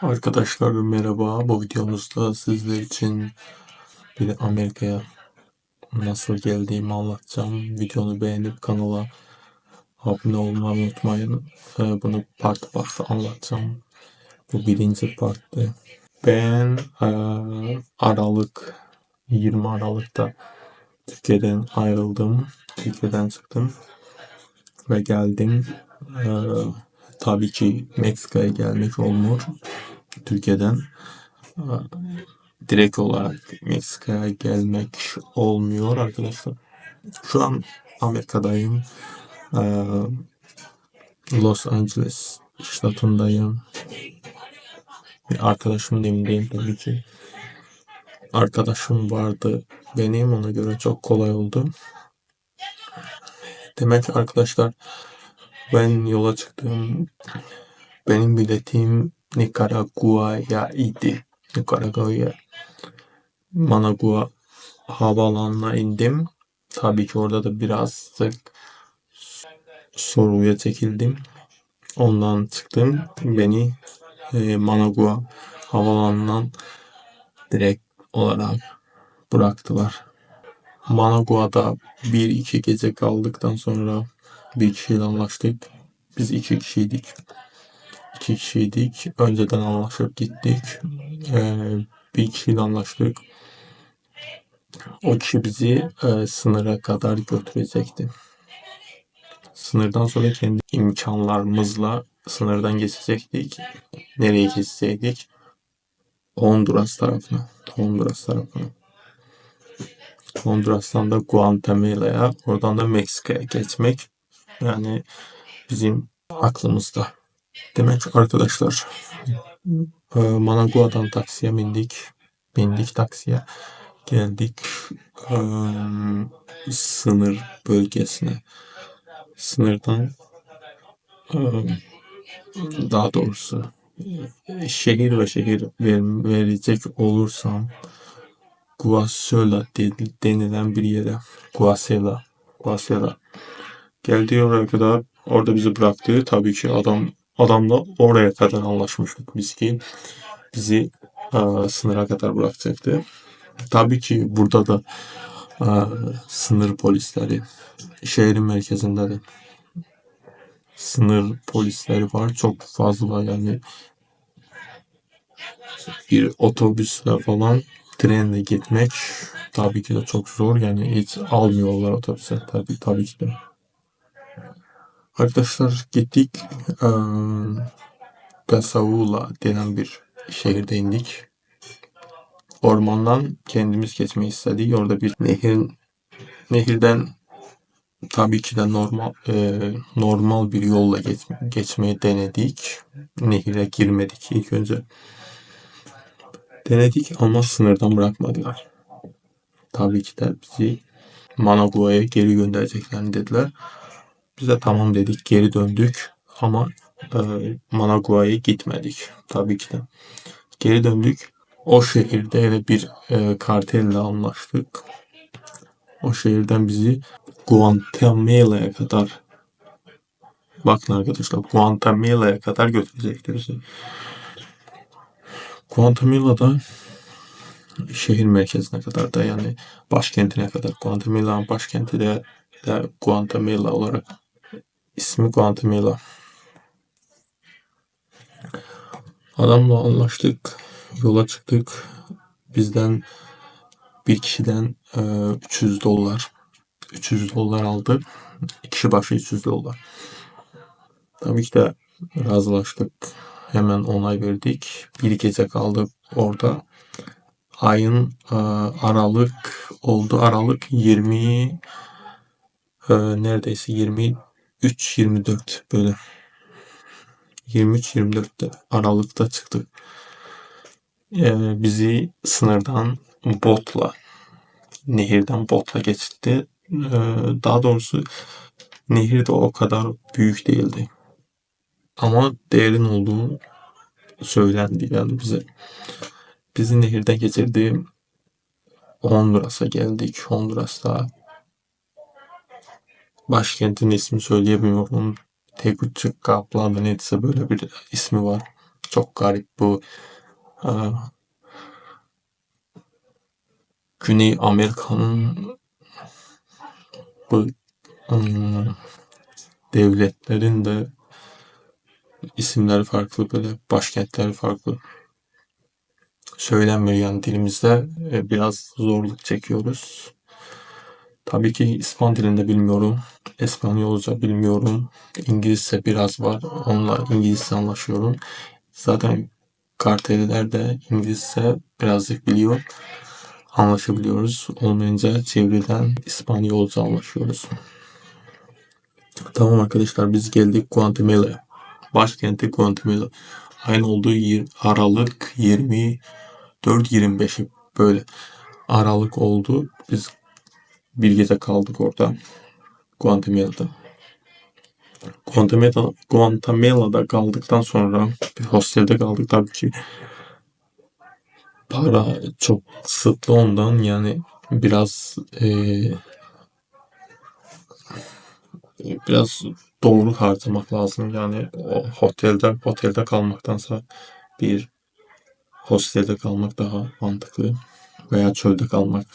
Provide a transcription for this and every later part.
Arkadaşlar merhaba. Bu videomuzda sizler için bir Amerika'ya nasıl geldiğimi anlatacağım. Videonu beğenip kanala abone olmayı unutmayın. Ee, Bunu part part anlatacağım. Bu birinci parttı. Ben Aralık 20 Aralık'ta Türkiye'den ayrıldım. Türkiye'den çıktım ve geldim. Eee, tabii ki Meksika'ya gelmek olmuyor. Türkiye'den eee, direkt olarak Meksika'ya gelmek olmuyor arkadaşlar. Şu an Amerika'dayım. Eee, Los Angeles ştatındayım. Bir arkadaşım evindeyim tabii ki. Arkadaşım vardı benim ona göre çok kolay oldu. Demek arkadaşlar ben yola çıktım. Benim biletim Nikaragua'ya idi. Nikaragua'ya Managua havaalanına indim. Tabii ki orada da birazcık sorguya çekildim. Ondan çıktım. Beni e, Managua havaalanından direkt olarak bıraktılar. Managua'da bir iki gece kaldıktan sonra bir kişiyle anlaştık. Biz iki kişiydik. İki kişiydik. Önceden anlaşıp gittik. Ee, bir kişiyle anlaştık. O kişi bizi e, sınıra kadar götürecekti. Sınırdan sonra kendi imkanlarımızla sınırdan geçecektik. Nereye geçecektik? Honduras tarafına. Honduras tarafına. Honduras'tan da Guatemala'ya, oradan da Meksika'ya geçmek. Yani bizim aklımızda. Demek arkadaşlar e, Managua'dan taksiye bindik. Bindik taksiye. Geldik e, sınır bölgesine. Sınırdan e, daha doğrusu şehir ve şehir ver- verecek olursam Guasela de- denilen bir yere. Guasela. Guasela. Geldi oraya kadar orada bizi bıraktı. Tabii ki adam adamla oraya kadar anlaşmıştık biz ki bizi e, sınıra kadar bırakacaktı. Tabii ki burada da e, sınır polisleri şehrin merkezinde de sınır polisleri var. Çok fazla yani bir otobüsle falan trenle gitmek tabii ki de çok zor. Yani hiç almıyorlar otobüse tabii, tabii ki de. Arkadaşlar gittik. Gasaula denen bir şehirde indik. Ormandan kendimiz geçmeyi istedik. Orada bir nehir nehirden tabii ki de normal eee, normal bir yolla geç, geçmeyi denedik. Nehire girmedik ilk önce. Denedik ama sınırdan bırakmadılar. Tabii ki de bizi Managua'ya geri göndereceklerini dediler. Biz de tamam dedik geri döndük ama e, Managua'ya gitmedik. Tabii ki de. Geri döndük. O şehirde de bir e, kartelle anlaştık. O şehirden bizi Guatemala'ya kadar bakın arkadaşlar Guatemala'ya kadar götürecekti bizi. Guatemala'da şehir merkezine kadar da yani başkentine kadar Guatemala'nın başkenti de, de Guatemala olarak ismi Guatemala. Adamla anlaştık. Yola çıktık. Bizden bir kişiden e, 300 dolar 300 dolar aldı. Kişi başı 300 dolar. Tabii ki de razılaştık. Hemen onay verdik. Bir gece kaldık orada. Ayın e, Aralık oldu. Aralık 20 e, neredeyse 23-24 böyle 23-24'te Aralık'ta çıktık. E, bizi sınırdan botla nehirden botla geçti. E, daha doğrusu nehir de o kadar büyük değildi. Ama değerin olduğu söylendi yani bize. Bizi nehirden geçirdi. Honduras'a geldik. Honduras'ta başkentin ismi söyleyemiyorum. Tegucigalpa mı neyse böyle bir ismi var. Çok garip bu e, Güney Amerika'nın bu ım, devletlerin de isimleri farklı böyle başkentleri farklı söylenmiyor yani dilimizde e, biraz zorluk çekiyoruz. Tabii ki İspan dilinde bilmiyorum. İspanyolca bilmiyorum. İngilizce biraz var. Onunla İngilizce anlaşıyorum. Zaten karteliler de İngilizce birazcık biliyor. Anlaşabiliyoruz. Olmayınca çevreden İspanyolca anlaşıyoruz. Tamam arkadaşlar biz geldik Guatemala'ya. Başkenti Guatemala. Aynı olduğu yer, Aralık 24-25'i böyle Aralık oldu. Biz bir gece kaldık orada. Guatemala'da. Guatemala, Guatemala'da kaldıktan sonra bir hostelde kaldık tabii ki. Para çok kısıtlı ondan yani biraz eee, biraz doğru harcamak lazım. Yani o otelde otelde kalmaktansa bir hostelde kalmak daha mantıklı veya çölde kalmak.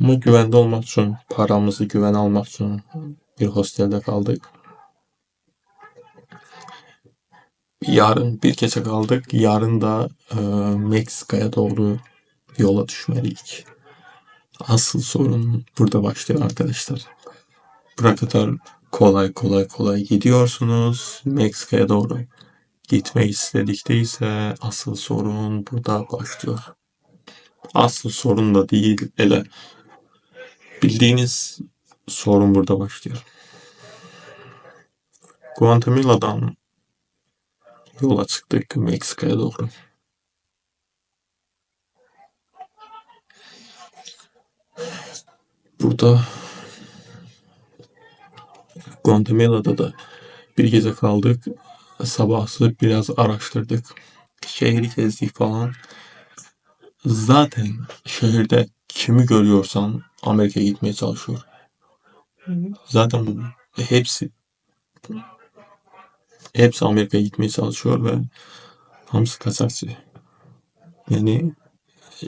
Ama güvende olmak için, paramızı güven almak için bir hostelde kaldık. Yarın bir gece kaldık. Yarın da e, Meksika'ya doğru yola düşmeliyik. Asıl sorun burada başlıyor arkadaşlar. Buraya kadar kolay kolay kolay gidiyorsunuz. Meksika'ya doğru gitmek istedik değilse asıl sorun burada başlıyor. Asıl sorun da değil, ele bildiğiniz sorun burada başlıyor. Guatemala'dan yola çıktık Meksika'ya doğru. Burada Guatemala'da da bir gece kaldık. Sabahsı biraz araştırdık. Şehri gezdik falan. Zaten şehirde kimi görüyorsan Amerika'ya gitmeye çalışıyor. Zaten hepsi hepsi Amerika'ya gitmeye çalışıyor ve hamsi kaçakçı. Yani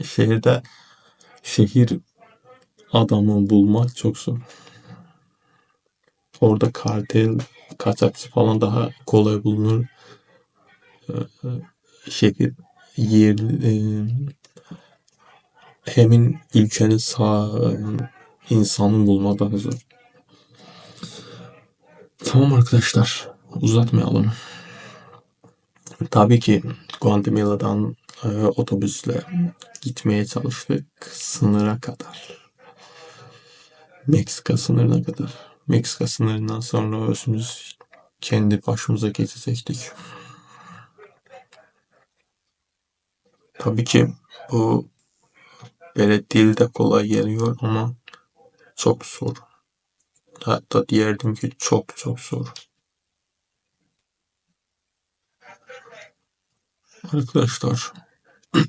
şehirde şehir adamı bulmak çok zor. Orada kartel, kaçakçı falan daha kolay bulunur. Ee, şehir yer e, hemin ülkenin sağ insanı bulmak daha zor. Tamam arkadaşlar uzatmayalım. Tabii ki Guatemala'dan e, otobüsle gitmeye çalıştık sınıra kadar. Meksika sınırına kadar. Meksika sınırından sonra özümüz kendi başımıza geçecektik. Tabii ki bu böyle dilde kolay geliyor ama çok zor. Hatta diyerdim ki çok çok zor. Arkadaşlar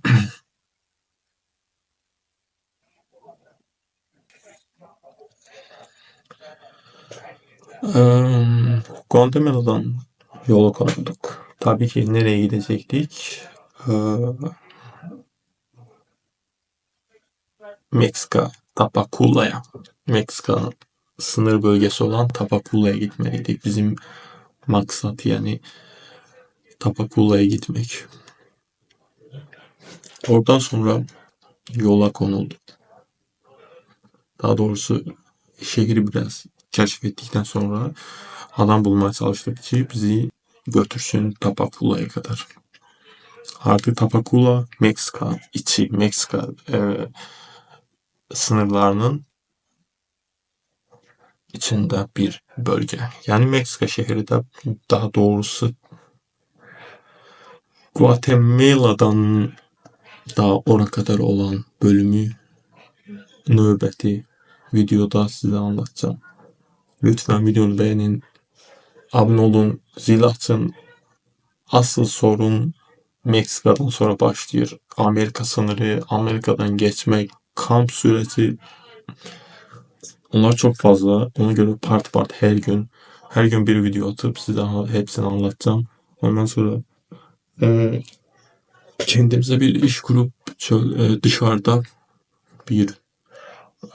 Eee, Guatemala'dan yola koyulduk. Tabii ki nereye gidecektik? Eee, Meksika, Tapacula'ya. Meksika sınır bölgesi olan Tapacula'ya gitmeliydik. Bizim maksat yani Tapacula'ya gitmek. Oradan sonra yola konuldu. Daha doğrusu şehri biraz keşfettikten sonra adam bulmaya çalıştık ki bizi götürsün Tapacula'ya kadar. Artık Tapacula Meksika içi, Meksika e, sınırlarının içinde bir bölge. Yani Meksika şehri de daha doğrusu Guatemala'dan daha ona kadar olan bölümü nöbeti videoda size anlatacağım. Lütfen videonu beğenin, abone olun, zil açın. Asıl sorun Meksika'dan sonra başlıyor. Amerika sınırı, Amerika'dan geçmek, kamp süresi. Onlar çok fazla. Ona göre part part her gün her gün bir video atıp size hepsini anlatacağım. Ondan sonra Ee, kendimize bir iş kurup e, dışarıda bir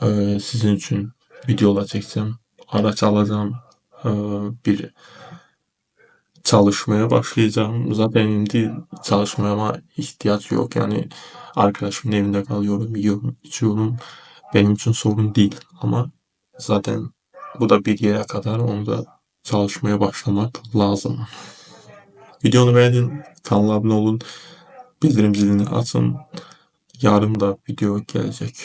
e, sizin için videolar çeksem, araç alacağım, e, bir çalışmaya başlayacağım. Zaten şimdi çalışmama ihtiyaç yok. Yani arkadaşımın evinde kalıyorum, yiyorum, içiyorum. Benim için sorun değil. Ama zaten bu da bir yere kadar onu da çalışmaya başlamak lazım. Videonu beğenin, kanala abone olun, bildirim zilini açın. Yarın da video gelecek.